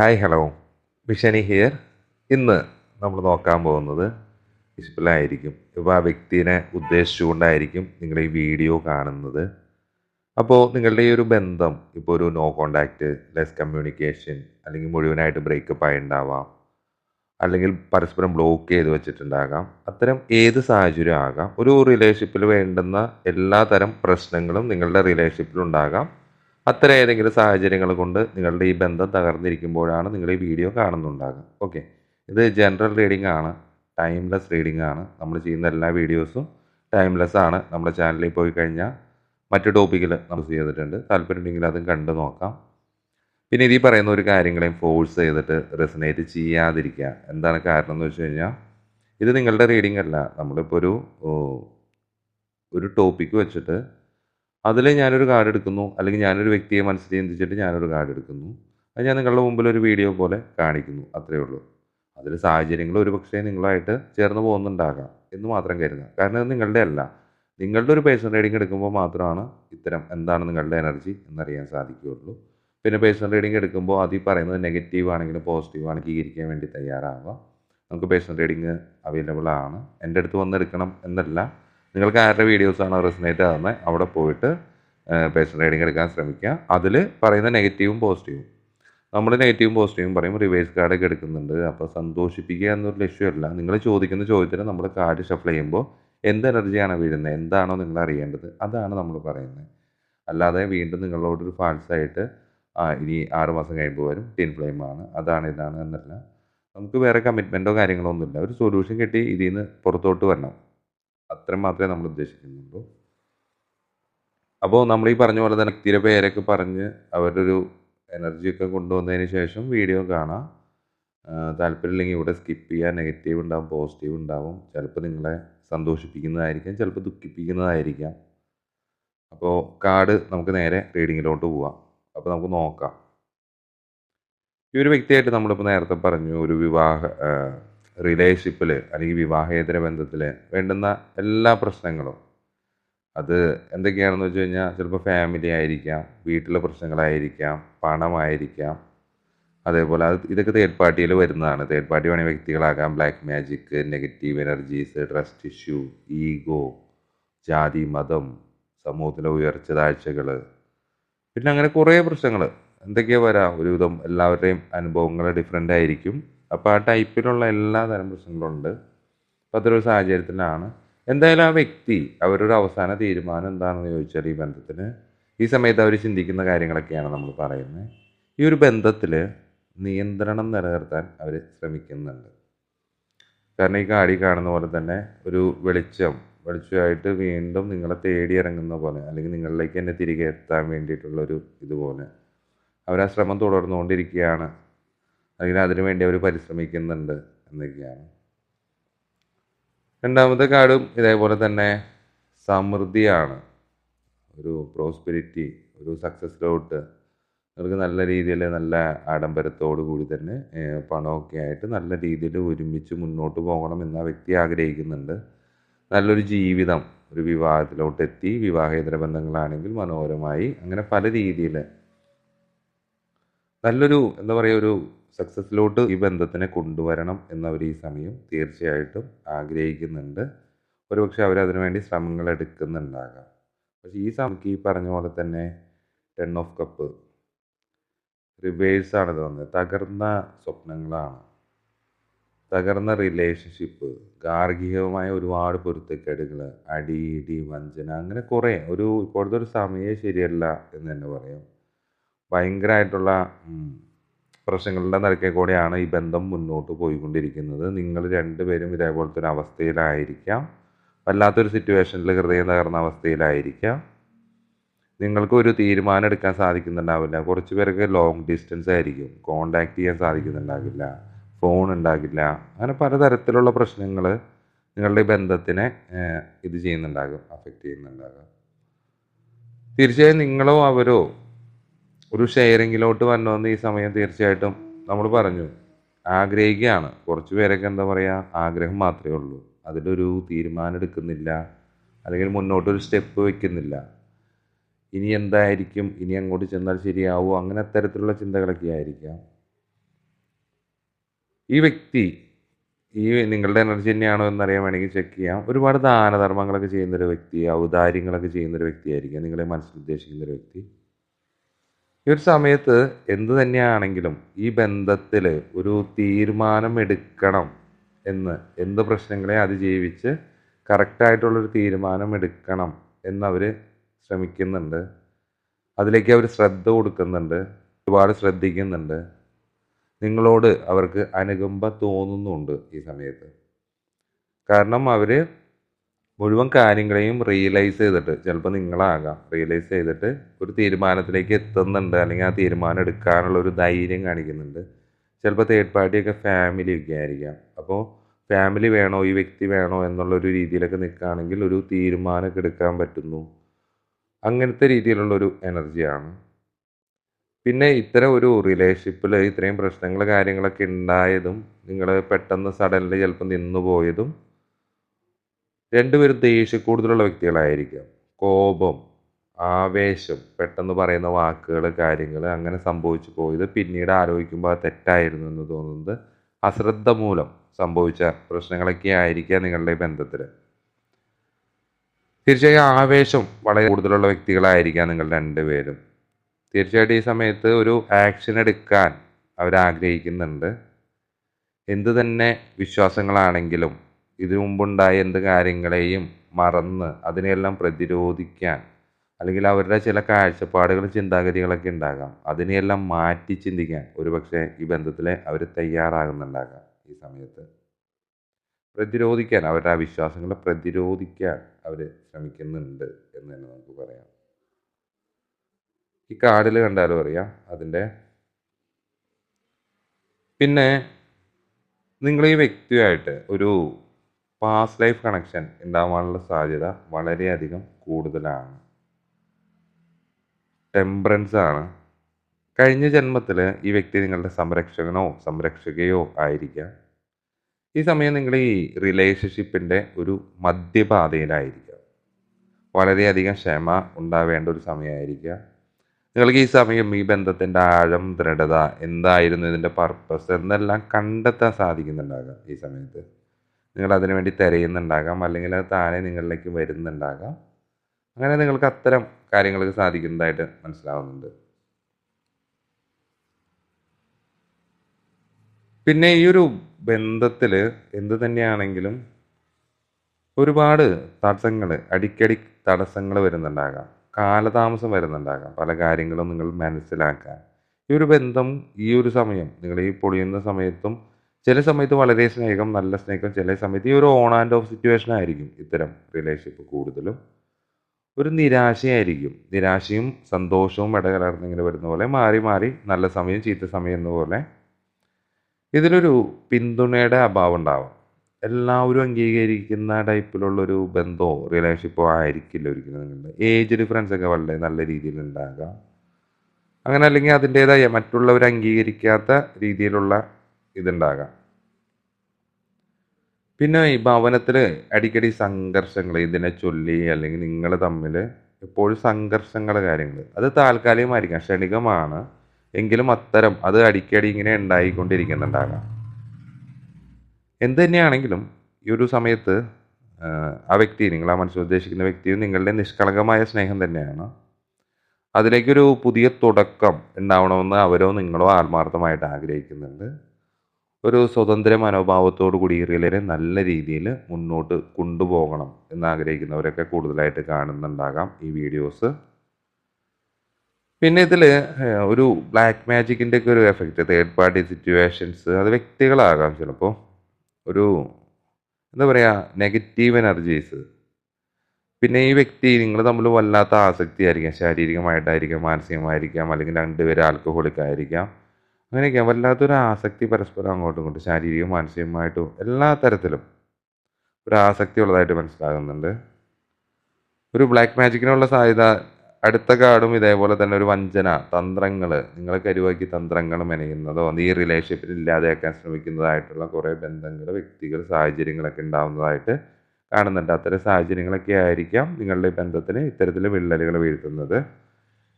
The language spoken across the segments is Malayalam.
ഹായ് ഹലോ മിഷനി ഹിയർ ഇന്ന് നമ്മൾ നോക്കാൻ പോകുന്നത് ഇസ്ബിലായിരിക്കും ഇപ്പോൾ ആ വ്യക്തിനെ ഉദ്ദേശിച്ചുകൊണ്ടായിരിക്കും നിങ്ങൾ ഈ വീഡിയോ കാണുന്നത്. അപ്പോൾ നിങ്ങളുടെ ഈ ഒരു ബന്ധം ഇപ്പോൾ ഒരു നോ കോണ്ടാക്റ്റ് ലെസ് കമ്മ്യൂണിക്കേഷൻ അല്ലെങ്കിൽ മുഴുവനായിട്ട് ബ്രേക്കപ്പ് ആയി ഉണ്ടാവാം അല്ലെങ്കിൽ പരസ്പരം ബ്ലോക്ക് ചെയ്ത് വെച്ചിട്ടുണ്ടാകാം അത്തരം ഏത് സാഹചര്യം ആകാം. ഒരു റിലേഷൻഷിപ്പിൽ വേണ്ടുന്ന എല്ലാ തരം പ്രശ്നങ്ങളും നിങ്ങളുടെ റിലേഷൻഷിപ്പിൽ ഉണ്ടാകാം. അത്തരം ഏതെങ്കിലും സാഹചര്യങ്ങൾ കൊണ്ട് നിങ്ങളുടെ ഈ ബന്ധം തകർന്നിരിക്കുമ്പോഴാണ് നിങ്ങൾ ഈ വീഡിയോ കാണുന്നുണ്ടാകുക. ഓക്കെ ഇത് ജനറൽ റീഡിംഗ് ആണ് ടൈംലെസ് റീഡിംഗ് ആണ്. നമ്മൾ ചെയ്യുന്ന എല്ലാ വീഡിയോസും ടൈംലെസ് ആണ്. നമ്മുടെ ചാനലിൽ പോയി കഴിഞ്ഞാൽ മറ്റു ടോപ്പിക്കിൽ നമ്മൾ ചെയ്തിട്ടുണ്ട്. താല്പര്യമുണ്ടെങ്കിൽ അതും കണ്ടു നോക്കാം. പിന്നെ ഇതിൽ പറയുന്ന ഒരു കാര്യങ്ങളെയും ഫോഴ്സ് ചെയ്തിട്ട് റെസനേറ്റ് ചെയ്യാതിരിക്കുക. എന്താണ് കാരണം എന്ന് വെച്ച് കഴിഞ്ഞാൽ ഇത് നിങ്ങളുടെ റീഡിംഗ് അല്ല. നമ്മളിപ്പോൾ ഒരു ഒരു ടോപ്പിക്ക് വെച്ചിട്ട് അതിൽ ഞാനൊരു കാർഡ് എടുക്കുന്നു. അല്ലെങ്കിൽ ഞാനൊരു വ്യക്തിയെ മനസ്സിൽ ചിന്തിച്ചിട്ട് ഞാനൊരു കാർഡ് എടുക്കുന്നു. അത് ഞാൻ നിങ്ങളുടെ മുമ്പിൽ ഒരു വീഡിയോ പോലെ കാണിക്കുന്നു. അത്രയേ ഉള്ളൂ. അതിൽ സാഹചര്യങ്ങൾ ഒരു പക്ഷേ നിങ്ങളായിട്ട് ചേർന്ന് പോകുന്നുണ്ടാകാം എന്ന് മാത്രം കരുതുക. കാരണം അത് നിങ്ങളുടെ അല്ല. നിങ്ങളുടെ ഒരു പേഴ്സണൽ റീഡിംഗ് എടുക്കുമ്പോൾ മാത്രമാണ് ഇത്തരം എന്താണ് നിങ്ങളുടെ എനർജി എന്നറിയാൻ സാധിക്കുകയുള്ളൂ. പിന്നെ പേഴ്സണൽ റീഡിംഗ് എടുക്കുമ്പോൾ അതിൽ പറയുന്നത് നെഗറ്റീവ് ആണെങ്കിലും പോസിറ്റീവ് ആണെങ്കിൽ സ്വീകരിക്കാൻ വേണ്ടി തയ്യാറാവുക. നമുക്ക് പേഴ്സണൽ റീഡിംഗ് അവൈലബിൾ ആണ്. എന്റെ അടുത്ത് വന്നെടുക്കണം എന്നല്ല. നിങ്ങൾക്ക് ആരുടെ വീഡിയോസാണ് റെസിനേറ്റ് ആകുന്നത് അവിടെ പോയിട്ട് പേഴ്സണൽ റൈഡിങ് എടുക്കാൻ ശ്രമിക്കുക അതിൽ പറയുന്ന നെഗറ്റീവും പോസിറ്റീവും നമ്മൾ നെഗറ്റീവും പോസിറ്റീവും പറയും റിവേഴ്സ് കാർഡൊക്കെ എടുക്കുന്നുണ്ട്. അപ്പോൾ സന്തോഷിപ്പിക്കുക എന്നൊരു ലക്ഷ്യമല്ല. നിങ്ങൾ ചോദിക്കുന്ന ചോദ്യത്തിന് നമ്മൾ കാർഡ് ഷഫിൾ ചെയ്യുമ്പോൾ എന്ത് എനർജിയാണ് വീഴുന്നത് എന്താണോ നിങ്ങൾ അറിയേണ്ടത് അതാണ് നമ്മൾ പറയുന്നത് അല്ലാതെ വീണ്ടും നിങ്ങളോടൊരു ഫാൾസായിട്ട് ഇനി ആറുമാസം കഴിയുമ്പോൾ വരും ടിൻ ഫ്ലെയിമാണ് അതാണ് ഇതാണ് എന്നല്ല. നമുക്ക് വേറെ കമ്മിറ്റ്മെന്റോ കാര്യങ്ങളോ ഒന്നുമില്ല. ഒരു സൊല്യൂഷൻ കിട്ടി ഇതിൽ നിന്ന് പുറത്തോട്ട് വരണം. അത്രയും മാത്രമേ നമ്മൾ ഉദ്ദേശിക്കുന്നുള്ളൂ. അപ്പോൾ നമ്മൾ ഈ പറഞ്ഞ പോലെ തന്നെ വ്യക്തിയുടെ പേരൊക്കെ പറഞ്ഞ് അവരുടെ ഒരു എനർജിയൊക്കെ കൊണ്ടുവന്നതിന് ശേഷം വീഡിയോ കാണാം. താല്പര്യമില്ലെങ്കിൽ ഇവിടെ സ്കിപ്പ് ചെയ്യുക നെഗറ്റീവ് ഉണ്ടാവും പോസിറ്റീവ് ഉണ്ടാവും. ചിലപ്പോൾ നിങ്ങളെ സന്തോഷിപ്പിക്കുന്നതായിരിക്കാം ചിലപ്പോൾ ദുഃഖിപ്പിക്കുന്നതായിരിക്കാം. അപ്പോൾ കാർഡ് നമുക്ക് നേരെ റീഡിങ്ങിലോട്ട് പോവാം. അപ്പോൾ നമുക്ക് നോക്കാം. ഈ ഒരു വ്യക്തിയായിട്ട് നമ്മളിപ്പോൾ നേരത്തെ പറഞ്ഞു ഒരു വിവാഹ റിലേഷൻഷിപ്പിൽ അല്ലെങ്കിൽ വിവാഹേതര ബന്ധത്തിൽ വേണ്ടുന്ന എല്ലാ പ്രശ്നങ്ങളും. അത് എന്തൊക്കെയാണെന്ന് വെച്ച് കഴിഞ്ഞാൽ ചിലപ്പോൾ ഫാമിലി ആയിരിക്കാം വീട്ടിലെ പ്രശ്നങ്ങളായിരിക്കാം പണമായിരിക്കാം. അതേപോലെ അത് ഇതൊക്കെ തേർഡ് പാർട്ടിയിൽ വരുന്നതാണ്. തേർഡ് പാർട്ടി വേണമെങ്കിൽ വ്യക്തികളാകാം. Black magic negative energies trust issue ego ജാതി മതം സമൂഹത്തിലെ ഉയർച്ച താഴ്ചകൾ പിന്നെ അങ്ങനെ കുറേ പ്രശ്നങ്ങൾ എന്തൊക്കെയാണ് വരാം? ഒരുവിധം എല്ലാവരുടെയും അനുഭവങ്ങൾ ഡിഫറെന്റ് ആയിരിക്കും. അപ്പോൾ ആ ടൈപ്പിലുള്ള എല്ലാ തരം പ്രശ്നങ്ങളുണ്ട് അപ്പോൾ അതൊരു സാഹചര്യത്തിലാണ്. എന്തായാലും ആ വ്യക്തി അവരൊരു അവസാന തീരുമാനം എന്താണെന്ന് ചോദിച്ചാൽ ഈ ബന്ധത്തിന് ഈ സമയത്ത് അവർ ചിന്തിക്കുന്ന കാര്യങ്ങളൊക്കെയാണ് നമ്മൾ പറയുന്നത്. ഈ ഒരു ബന്ധത്തിൽ നിയന്ത്രണം നിലനിർത്താൻ അവർ ശ്രമിക്കുന്നുണ്ട്. കാരണം ഈ കാടി കാണുന്ന പോലെ തന്നെ ഒരു വെളിച്ചം വെളിച്ചമായിട്ട് വീണ്ടും നിങ്ങളെ തേടി ഇറങ്ങുന്ന പോലെ അല്ലെങ്കിൽ നിങ്ങളിലേക്ക് തന്നെ തിരികെ എത്താൻ വേണ്ടിയിട്ടുള്ളൊരു ഇതുപോലെ അവരാ ശ്രമം തുടർന്നുകൊണ്ടിരിക്കുകയാണ്. അതിനു വേണ്ടി അവർ പരിശ്രമിക്കുന്നുണ്ട് എന്നൊക്കെയാണ്. രണ്ടാമത്തെ കാർഡും ഇതേപോലെ തന്നെ സമൃദ്ധിയാണ്. ഒരു പ്രോസ്പെരിറ്റി ഒരു സക്സസ്സിലോട്ട് അവർക്ക് നല്ല രീതിയിൽ നല്ല ആഡംബരത്തോടു കൂടി തന്നെ പണമൊക്കെ ആയിട്ട് നല്ല രീതിയിൽ ഒരുമിച്ച് മുന്നോട്ട് പോകണം എന്ന് വ്യക്തി ആഗ്രഹിക്കുന്നുണ്ട്. നല്ലൊരു ജീവിതം ഒരു വിവാഹത്തിലോട്ട് എത്തി വിവാഹേതര ബന്ധങ്ങളാണെങ്കിൽ മനോഹരമായി അങ്ങനെ പല രീതിയിൽ നല്ലൊരു എന്താ പറയുക ഒരു സക്സസ്സിലോട്ട് ഈ ബന്ധത്തിനെ കൊണ്ടുവരണം എന്നവർ ഈ സമയം തീർച്ചയായിട്ടും ആഗ്രഹിക്കുന്നുണ്ട്. ഒരുപക്ഷെ അവരതിനു വേണ്ടി ശ്രമങ്ങൾ എടുക്കുന്നുണ്ടാകാം. പക്ഷെ ഈ സമയത്ത് ഈ പറഞ്ഞ പോലെ തന്നെ ടെൻ ഓഫ് കപ്പ് റിവേഴ്സ് ആണ് തോന്നുന്നത് തകർന്ന സ്വപ്നങ്ങളാണ്. തകർന്ന റിലേഷൻഷിപ്പ് ഗാർഹികമായ ഒരുപാട് പൊരുത്തക്കേടുകൾ അടി ഇടി വഞ്ചന അങ്ങനെ കുറേ ഒരു ഇപ്പോഴത്തെ ഒരു സമയം ശരിയല്ല എന്ന് തന്നെ പറയാം. ഭയങ്കരമായിട്ടുള്ള പ്രശ്നങ്ങളുടെ നടുക്കെ കൂടെയാണ് ഈ ബന്ധം മുന്നോട്ട് പോയിക്കൊണ്ടിരിക്കുന്നത്. നിങ്ങൾ രണ്ടുപേരും ഇതേപോലത്തെ ഒരു അവസ്ഥയിലായിരിക്കാം. വല്ലാത്തൊരു സിറ്റുവേഷനിൽ ഹൃദയം തകർന്ന അവസ്ഥയിലായിരിക്കാം. നിങ്ങൾക്ക് ഒരു തീരുമാനം എടുക്കാൻ സാധിക്കുന്നുണ്ടാവില്ല. കുറച്ച് പേർക്ക് ലോങ് ഡിസ്റ്റൻസ് ആയിരിക്കും. കോണ്ടാക്ട് ചെയ്യാൻ സാധിക്കുന്നുണ്ടാകില്ല. ഫോൺ ഉണ്ടാകില്ല. അങ്ങനെ പലതരത്തിലുള്ള പ്രശ്നങ്ങൾ നിങ്ങളുടെ ബന്ധത്തിനെ ഇത് ചെയ്യുന്നുണ്ടാകും അഫക്റ്റ് ചെയ്യുന്നുണ്ടാകും. തീർച്ചയായും നിങ്ങളോ അവരോ ഒരു ഷെയറിങ്ങിലോട്ട് വരണമെന്ന് ഈ സമയം തീർച്ചയായിട്ടും നമ്മൾ പറഞ്ഞു. ആഗ്രഹിക്കുകയാണ്. കുറച്ച് പേരൊക്കെ എന്താ പറയുക ആഗ്രഹം മാത്രമേ ഉള്ളൂ. അതിലൊരു തീരുമാനം എടുക്കുന്നില്ല. അല്ലെങ്കിൽ മുന്നോട്ടൊരു സ്റ്റെപ്പ് വെക്കുന്നില്ല. ഇനി എന്തായിരിക്കും? ഇനി അങ്ങോട്ട് ചെന്നാൽ ശരിയാവുമോ അങ്ങനെ അത്തരത്തിലുള്ള ചിന്തകളൊക്കെ ആയിരിക്കാം. ഈ വ്യക്തി ഈ നിങ്ങളുടെ എനർജി തന്നെയാണോ എന്നറിയാൻ വേണമെങ്കിൽ ചെക്ക് ചെയ്യാം. ഒരുപാട് ദാനധർമ്മങ്ങളൊക്കെ ചെയ്യുന്നൊരു വ്യക്തി ഔദാര്യങ്ങളൊക്കെ ചെയ്യുന്നൊരു വ്യക്തിയായിരിക്കാം നിങ്ങളെ മനസ്സിൽ ഉദ്ദേശിക്കുന്നൊരു വ്യക്തി. ഈ ഒരു സമയത്ത് എന്ത് തന്നെയാണെങ്കിലും ഈ ബന്ധത്തിൽ ഒരു തീരുമാനം എടുക്കണം എന്ന് എന്ത് പ്രശ്നങ്ങളെ അതിജീവിച്ച് കറക്റ്റായിട്ടുള്ളൊരു തീരുമാനം എടുക്കണം എന്നവർ ശ്രമിക്കുന്നുണ്ട്. അതിലേക്ക് അവർ ശ്രദ്ധ കൊടുക്കുന്നുണ്ട് ഒരുപാട് ശ്രദ്ധിക്കുന്നുണ്ട്. നിങ്ങളോട് അവർക്ക് അനുകമ്പ തോന്നുന്നുണ്ട് ഈ സമയത്ത്. കാരണം അവർ മുഴുവൻ കാര്യങ്ങളെയും റിയലൈസ് ചെയ്തിട്ട് ചിലപ്പോൾ നിങ്ങളാകാം. റിയലൈസ് ചെയ്തിട്ട് ഒരു തീരുമാനത്തിലേക്ക് എത്തുന്നുണ്ട് അല്ലെങ്കിൽ ആ തീരുമാനം എടുക്കാനുള്ള ഒരു ധൈര്യം കാണിക്കുന്നുണ്ട്. ചിലപ്പോൾ തേർഡ് പാർട്ടിയൊക്കെ ഫാമിലി ഒക്കെ ആയിരിക്കാം. അപ്പോൾ ഫാമിലി വേണോ ഈ വ്യക്തി വേണോ എന്നുള്ളൊരു രീതിയിലൊക്കെ നിൽക്കുകയാണെങ്കിൽ ഒരു തീരുമാനമൊക്കെ എടുക്കാൻ പറ്റുന്നു. അങ്ങനത്തെ രീതിയിലുള്ളൊരു എനർജിയാണ് പിന്നെ ഇത്തരം ഒരു റിലേഷൻഷിപ്പിൽ ഇത്രയും പ്രശ്നങ്ങൾ കാര്യങ്ങളൊക്കെ ഉണ്ടായതും നിങ്ങൾ പെട്ടെന്ന് സഡൻലി ചിലപ്പോൾ നിന്നു പോയതും രണ്ടുപേരും ദേഷ്യം കൂടുതലുള്ള വ്യക്തികളായിരിക്കാം. കോപം ആവേശം പെട്ടെന്ന് പറയുന്ന വാക്കുകൾ കാര്യങ്ങൾ അങ്ങനെ സംഭവിച്ചു പോയത് പിന്നീട് ആലോചിക്കുമ്പോൾ തെറ്റായിരുന്നു എന്ന് തോന്നുന്നത്. അശ്രദ്ധ മൂലം സംഭവിച്ച പ്രശ്നങ്ങളൊക്കെ ആയിരിക്കാം നിങ്ങളുടെ ബന്ധത്തിൽ തീർച്ചയായും ആവേശം വളരെ കൂടുതലുള്ള വ്യക്തികളായിരിക്കാം നിങ്ങൾ രണ്ടുപേരും. തീർച്ചയായിട്ടും ഈ സമയത്ത് ഒരു ആക്ഷൻ എടുക്കാൻ അവരാഗ്രഹിക്കുന്നുണ്ട്. എന്ത് തന്നെ വിശ്വാസങ്ങളാണെങ്കിലും ഇതിനു മുമ്പുണ്ടായ എന്ത് കാര്യങ്ങളെയും മറന്ന് അതിനെയെല്ലാം പ്രതിരോധിക്കാൻ അല്ലെങ്കിൽ അവരുടെ ചില കാഴ്ചപ്പാടുകളും ചിന്താഗതികളൊക്കെ ഉണ്ടാകാം. അതിനെയെല്ലാം മാറ്റി ചിന്തിക്കാൻ ഒരുപക്ഷെ ഈ ബന്ധത്തിൽ അവർ തയ്യാറാകുന്നുണ്ടാകാം ഈ സമയത്ത്. പ്രതിരോധിക്കാൻ അവരുടെ ആ വിശ്വാസങ്ങളെ പ്രതിരോധിക്കാൻ അവർ ശ്രമിക്കുന്നുണ്ട് എന്ന് തന്നെ നമുക്ക് പറയാം. ഈ കാർഡിൽ കണ്ടാലും അറിയാം അതിന്റെ പിന്നെ നിങ്ങൾ ഈ വ്യക്തിയായിട്ട് ഒരു പാസ്റ്റ് ലൈഫ് കണക്ഷൻ ഉണ്ടാവാനുള്ള സാധ്യത വളരെയധികം കൂടുതലാണ്. ടെമ്പറൻസ് ആണ്. കഴിഞ്ഞ ജന്മത്തിൽ ഈ വ്യക്തി നിങ്ങളുടെ സംരക്ഷകനോ സംരക്ഷകയോ ആയിരിക്കാം. ഈ സമയം നിങ്ങൾ ഈ റിലേഷൻഷിപ്പിന്റെ ഒരു മധ്യപാതയിലായിരിക്കാം. വളരെയധികം ക്ഷമ ഉണ്ടാവേണ്ട ഒരു സമയമായിരിക്കുക നിങ്ങൾക്ക് ഈ സമയം ഈ ബന്ധത്തിന്റെ ആഴം ദൃഢത എന്തായിരുന്നു ഇതിന്റെ പർപ്പസ് എന്നെല്ലാം കണ്ടെത്താൻ സാധിക്കുന്നുണ്ടാകാം ഈ സമയത്ത്. നിങ്ങൾ അതിനു വേണ്ടി തിരയുന്നുണ്ടാകാം. അല്ലെങ്കിൽ അത് താനെ നിങ്ങളിലേക്ക് വരുന്നുണ്ടാകാം. അങ്ങനെ നിങ്ങൾക്ക് അത്തരം കാര്യങ്ങൾക്ക് സാധിക്കുന്നതായിട്ട് മനസ്സിലാവുന്നുണ്ട്. പിന്നെ ഈ ഒരു ബന്ധത്തിൽ എന്ത് തന്നെയാണെങ്കിലും ഒരുപാട് തടസ്സങ്ങൾ അടിക്കടി തടസ്സങ്ങൾ വരുന്നുണ്ടാകാം. കാലതാമസം വരുന്നുണ്ടാകാം. പല കാര്യങ്ങളും നിങ്ങൾ മനസ്സിലാക്കാൻ. ഈ ഒരു ബന്ധം ഈ ഒരു സമയം നിങ്ങൾ ഈ പൊളിയുന്ന സമയത്തും ചില സമയത്ത് വളരെ സ്നേഹം നല്ല സ്നേഹം ചില സമയത്ത് ഈ ഒരു ഓൺ ആൻഡ് ഓഫ് സിറ്റുവേഷൻ ആയിരിക്കും ഇത്തരം റിലേഷൻഷിപ്പ് കൂടുതലും. ഒരു നിരാശയായിരിക്കും. നിരാശയും സന്തോഷവും ഇടകലർന്നിങ്ങനെ വരുന്ന പോലെ മാറി മാറി നല്ല സമയം ചീത്ത സമയം എന്ന പോലെ ഇതിലൊരു പിന്തുണയുടെ അഭാവം ഉണ്ടാവാം. എല്ലാവരും അംഗീകരിക്കുന്ന ടൈപ്പിലുള്ളൊരു ബന്ധമോ റിലേഷൻഷിപ്പോ ആയിരിക്കില്ല ഒരിക്കലും നിങ്ങളുടെ. ഏജ് ഡിഫറൻസ് ഒക്കെ വളരെ നല്ല രീതിയിൽ ഉണ്ടാകാം. അങ്ങനെ അല്ലെങ്കിൽ അതിന്റെതായ മറ്റുള്ളവർ അംഗീകരിക്കാത്ത രീതിയിലുള്ള ഇതുണ്ടാകാം. പിന്നെ ഈ ഭവനത്തിൽ അടിക്കടി സംഘർഷങ്ങൾ ഇതിനെ ചൊല്ലി അല്ലെങ്കിൽ നിങ്ങൾ തമ്മിൽ എപ്പോഴും സംഘർഷങ്ങൾ കാര്യങ്ങൾ അത് താൽക്കാലികമായിരിക്കാം ക്ഷണികമാണ്. എങ്കിലും അത്തരം അത് അടിക്കടി ഇങ്ങനെ ഉണ്ടായിക്കൊണ്ടിരിക്കുന്നുണ്ടാകാം. എന്ത് തന്നെയാണെങ്കിലും ഈ ഒരു സമയത്ത് ആ വ്യക്തി നിങ്ങൾ ആ മനസ്സിൽ ഉദ്ദേശിക്കുന്ന വ്യക്തിയും നിങ്ങളുടെ നിഷ്കളങ്കമായ സ്നേഹം തന്നെയാണ്. അതിലേക്കൊരു പുതിയ തുടക്കം ഉണ്ടാവണമെന്ന് അവരോ നിങ്ങളോ ആത്മാർത്ഥമായിട്ട് ആഗ്രഹിക്കുന്നുണ്ട്. ഒരു സ്വതന്ത്ര മനോഭാവത്തോടു കൂടി ഈ റിലേനെ നല്ല രീതിയിൽ മുന്നോട്ട് കൊണ്ടുപോകണം എന്നാഗ്രഹിക്കുന്നവരൊക്കെ കൂടുതലായിട്ട് കാണുന്നുണ്ടാകാം ഈ വീഡിയോസ്. പിന്നെ ഇതിൽ ഒരു ബ്ലാക്ക് മാജിക്കിന്റെ ഒക്കെ ഒരു എഫക്റ്റ് തേർഡ് പാർട്ടി സിറ്റുവേഷൻസ് അത് വ്യക്തികളാകാം ചിലപ്പോൾ ഒരു എന്താ പറയുക നെഗറ്റീവ് എനർജീസ് പിന്നെ ഈ വ്യക്തി നിങ്ങൾ തമ്മിൽ വല്ലാത്ത ആസക്തി ആയിരിക്കാം ശാരീരികമായിട്ടായിരിക്കാം മാനസികമായിരിക്കാം അല്ലെങ്കിൽ രണ്ടുപേരും ആൽക്കഹോളിക് ആയിരിക്കാം. അങ്ങനെയൊക്കെ വല്ലാത്തൊരു ആസക്തി പരസ്പരം അങ്ങോട്ടും ഇങ്ങോട്ടും ശാരീരികവും മാനസികമായിട്ടും എല്ലാ തരത്തിലും ഒരു ആസക്തി ഉള്ളതായിട്ട് മനസ്സിലാകുന്നുണ്ട്. ഒരു ബ്ലാക്ക് മാജിക്കിനുള്ള സാധ്യത അടുത്ത കാർഡും ഇതേപോലെ തന്നെ ഒരു വഞ്ചന തന്ത്രങ്ങൾ നിങ്ങളെ കരുവാക്കി തന്ത്രങ്ങൾ മെനയുന്നതോ ഈ റിലേഷൻഷിപ്പിൽ ഇല്ലാതെയാക്കാൻ ശ്രമിക്കുന്നതായിട്ടുള്ള കുറേ ബന്ധങ്ങൾ വ്യക്തികൾ സാഹചര്യങ്ങളൊക്കെ ഉണ്ടാവുന്നതായിട്ട് കാണുന്നുണ്ട്. അത്തരം സാഹചര്യങ്ങളൊക്കെ ആയിരിക്കാം നിങ്ങളുടെ ബന്ധത്തിന് ഇത്തരത്തിൽ വിള്ളലുകൾ വീഴ്ത്തുന്നത്.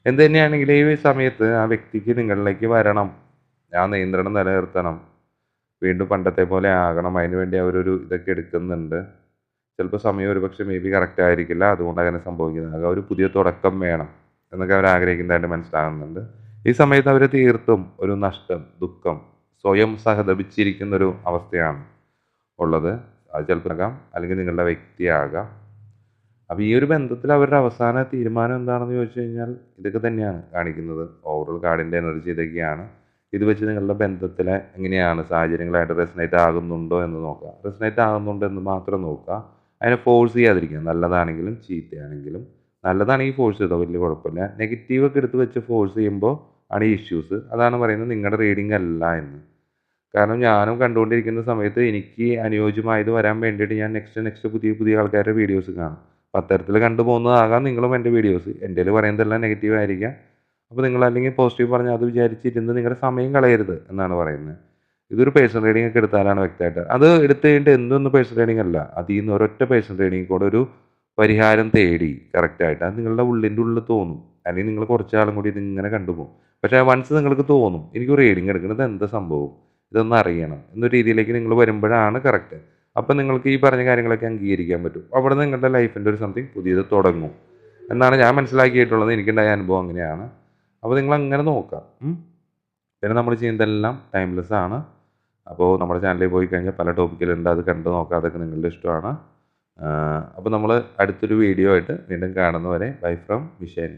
എന്ത് തന്നെയാണെങ്കിലും ഈ സമയത്ത് ആ വ്യക്തിക്ക് നിങ്ങളിലേക്ക് വരണം. ആ നിയന്ത്രണം നിലനിർത്തണം. വീണ്ടും പണ്ടത്തെ പോലെ ആകണം. അതിന് വേണ്ടി അവരൊരു ഇതൊക്കെ എടുക്കുന്നുണ്ട്. ചിലപ്പോൾ സമയം ഒരുപക്ഷെ മേ ബി കറക്റ്റ് ആയിരിക്കില്ല. അതുകൊണ്ട് അങ്ങനെ സംഭവിക്കുന്നത്. ഒരു പുതിയ തുടക്കം വേണം എന്നൊക്കെ അവർ ആഗ്രഹിക്കുന്നതായിട്ട് മനസ്സിലാകുന്നുണ്ട്. ഈ സമയത്ത് അവർ തീർത്തും ഒരു നഷ്ടം ദുഃഖം സ്വയം സഹതപിച്ചിരിക്കുന്ന ഒരു അവസ്ഥയാണ് ഉള്ളത്. അത് ചിലപ്പോൾ ആകാം. അല്ലെങ്കിൽ നിങ്ങളുടെ വ്യക്തിയാകാം അപ്പോൾ ഈ ഒരു ബന്ധത്തിൽ അവരുടെ അവസാന തീരുമാനം എന്താണെന്ന് ചോദിച്ചു കഴിഞ്ഞാൽ ഇതൊക്കെ തന്നെയാണ് കാണിക്കുന്നത്. ഓവറോൾ കാർഡിന്റെ എനർജി ഇതൊക്കെയാണ്. ഇത് വെച്ച് നിങ്ങളുടെ ബന്ധത്തിലെ എങ്ങനെയാണ് സാഹചര്യങ്ങളായിട്ട് റെസനേറ്റ് ആകുന്നുണ്ടോ എന്ന് നോക്കുക. റെസനേറ്റ് ആകുന്നുണ്ടോ എന്ന് മാത്രം നോക്കുക. അതിനെ ഫോഴ്സ് ചെയ്യാതിരിക്കുക. നല്ലതാണെങ്കിലും ചീത്തയാണെങ്കിലും. നല്ലതാണെങ്കിൽ ഫോഴ്സ് ചെയ്തോ വലിയ കുഴപ്പമില്ല. നെഗറ്റീവ് ഒക്കെ എടുത്ത് വെച്ച് ഫോഴ്സ് ചെയ്യുമ്പോൾ ആണ് ഈ ഇഷ്യൂസ് അതാണ് പറയുന്നത് നിങ്ങളുടെ റീഡിംഗ് അല്ല എന്ന്. കാരണം ഞാനും കണ്ടുകൊണ്ടിരിക്കുന്ന സമയത്ത് എനിക്ക് അനുയോജ്യമായത് വരാൻ വേണ്ടിയിട്ട് ഞാൻ നെക്സ്റ്റ് നെക്സ്റ്റ് പുതിയ പുതിയ ആൾക്കാരുടെ വീഡിയോസ് കാണും. അപ്പം അത്തരത്തിൽ കണ്ടു പോകുന്നതാകാം നിങ്ങളും എന്റെ വീഡിയോസ് എന്റെ പറയുന്നതെല്ലാം നെഗറ്റീവ് ആയിരിക്കാം. അപ്പോൾ നിങ്ങൾ അല്ലെങ്കിൽ പോസിറ്റീവ് പറഞ്ഞാൽ അത് വിചാരിച്ചിരുന്ന് നിങ്ങളുടെ സമയം കളയരുത് എന്നാണ് പറയുന്നത്. ഇതൊരു പേഴ്സണൽ റീഡിംഗ് ഒക്കെ എടുത്താലാണ് വ്യക്തമായിട്ട്. അത് എടുത്തു കഴിഞ്ഞിട്ട് എന്തൊന്നും പേഴ്സണൽ റീഡിംഗ് അല്ല. അതിൽ നിന്ന് ഒരൊറ്റ പേഴ്സണൽ റീഡിംഗ് കൂടെ ഒരു പരിഹാരം തേടി കറക്റ്റായിട്ട് അത് നിങ്ങളുടെ ഉള്ളിന്റെ ഉള്ളിൽ തോന്നും. അല്ലെങ്കിൽ നിങ്ങൾ കുറച്ചാളും കൂടി ഇതിങ്ങനെ കണ്ടുപോകും. പക്ഷേ വൺസ് നിങ്ങൾക്ക് തോന്നും എനിക്ക് റീഡിംഗ് എടുക്കുന്നത് എന്താ സംഭവം? ഇതൊന്നും അറിയണം. എന്നൊരു രീതിയിലേക്ക് നിങ്ങൾ വരുമ്പോഴാണ് കറക്റ്റ് അപ്പം നിങ്ങൾക്ക് ഈ പറഞ്ഞ കാര്യങ്ങളൊക്കെ അംഗീകരിക്കാൻ പറ്റും. അവിടെ നിങ്ങളുടെ ലൈഫിന്റെ ഒരു സംതിങ് പുതിയത് തുടങ്ങും. എന്നാണ് ഞാൻ മനസ്സിലാക്കിയിട്ടുള്ളത്. എനിക്കുണ്ടായ അനുഭവം അങ്ങനെയാണ്. അപ്പോൾ നിങ്ങൾ അങ്ങനെ നോക്കാം പിന്നെ നമ്മൾ ചെയ്യുന്നതെല്ലാം ടൈംലെസ് ആണ്. അപ്പോൾ നമ്മുടെ ചാനലിൽ പോയി കഴിഞ്ഞാൽ പല ടോപ്പിക്കിലുണ്ട് അത് കണ്ടു നോക്കാം അതൊക്കെ നിങ്ങളുടെ ഇഷ്ടമാണ്. അപ്പോൾ നമ്മൾ അടുത്തൊരു വീഡിയോ ആയിട്ട് വീണ്ടും കാണുന്നവരെ. Bye from വിഷയൻ.